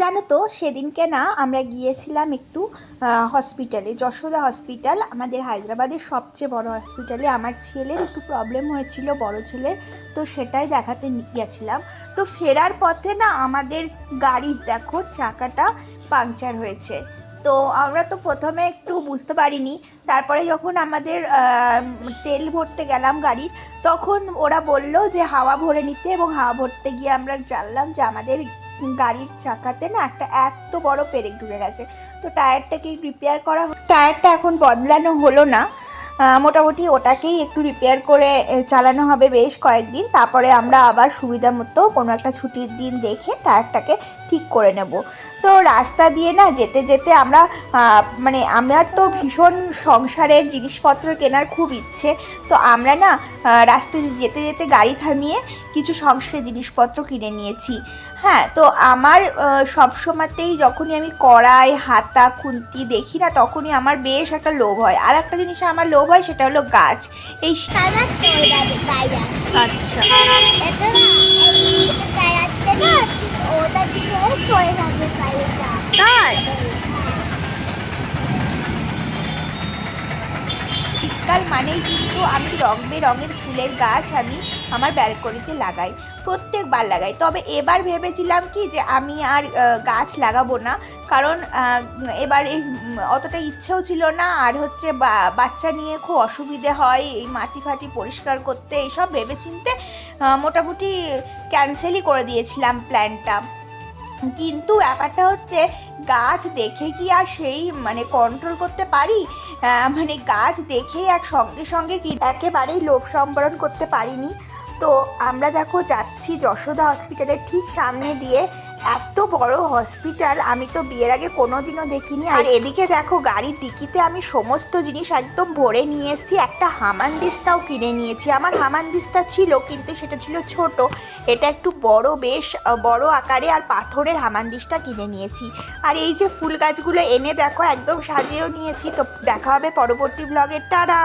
জানো তো, সেদিনকে না আমরা গিয়েছিলাম একটু হসপিটালে যশোদা হসপিটাল আমাদের হায়দ্রাবাদের সবচেয়ে বড় হসপিটালে আমার ছেলের একটু প্রবলেম হয়েছিল, বড় ছেলের, তো সেটাই দেখাতে গেছিলাম তো ফেরার পথে না আমাদের গাড়ির, দেখো, চাকাটা পাংচার হয়েছে। তো আমরা তো প্রথমে একটু বুঝতে পারিনি, তারপরে যখন আমাদের তেল ভরতে গেলাম গাড়ির, তখন ওরা বলল যে হাওয়া ভরে নিতে এবং হাওয়া ভরতে গিয়ে আমরা জানলাম যে আমাদের গাড়ির চাকাতে না একটা এত বড় পেরেক ঢুকে গেছে। তো টায়ারটাকে রিপেয়ার করা টায়ারটা এখন বদলানো হলো না। মোটামুটি ওটাকেই একটু রিপেয়ার করে চালানো হবে বেশ কয়েকদিন। তারপরে আমরা আবার সুবিধা মতো কোনো একটা ছুটির দিন দেখে টায়ারটাকে ঠিক করে নেব। তো রাস্তা দিয়ে না যেতে যেতে আমরা মানে আমার তো ভীষণ সংসারের জিনিসপত্র কেনার খুব ইচ্ছে। তো আমরা না আহ, রাস্তায় যেতে যেতে গাড়ি থামিয়ে কিছু সংসারের জিনিসপত্র কিনে নিয়েছি। হ্যাঁ তো আমার সব সময়তেই যখনই আমি কড়াই হাতা খুন্তি দেখি না তখনই আমার বেশ একটা লোভ হয়। আর একটা জিনিস আমার লোভ হয় সেটা হলো গাছ। এই আচ্ছা এটা না এই টায়ারতে না ঠিক ওটা দিকে চলে যাবে গাইয়া তাই শীতকাল মানেই কিন্তু আমি রং বেরঙের ফুলের গাছ আমি আমার ব্যালকনিতে লাগাই, প্রত্যেকবার লাগাই। তবে এবার ভেবেছিলাম কি যে আমি আর গাছ লাগাবো না, কারণ এবার এই অতটা ইচ্ছেও ছিল না। আর হচ্ছে বাচ্চা নিয়ে খুব অসুবিধে হয়, এই মাটি ফাটি পরিষ্কার করতে, এইসব ভেবেচিন্তে মোটামুটি ক্যান্সেলই করে দিয়েছিলাম প্ল্যানটা কিন্তু ব্যাপারটা হচ্ছে, গাছ দেখে কি আর সেই মানে কন্ট্রোল করতে পারি? মানে গাছ দেখে এক সঙ্গে সঙ্গে কি একেবারেই লোভ সম্বরণ করতে পারিনি? তো আমরা দেখো যাচ্ছি যশোদা হসপিটালের ঠিক সামনে দিয়ে এত বড় হসপিটাল আমি তো বিয়ের আগে কোনোদিনও দেখিনি। আর এদিকে দেখো গাড়ির ডিকিতে আমি সমস্ত জিনিস একদম ভরে নিয়ে এসেছি। একটা হামানদিস্তাও কিনে নিয়েছি। আমার হামানদিস্তা ছিল কিন্তু সেটা ছিল ছোট। এটা একটু বড় বেশ বড় আকারে আর পাথরের হামানদিসটা কিনে নিয়েছি। আর এই যে ফুল গাছগুলো এনে দেখো একদম সাজিয়েও নিয়েছি। তো দেখা হবে পরবর্তী ব্লগের টাটা!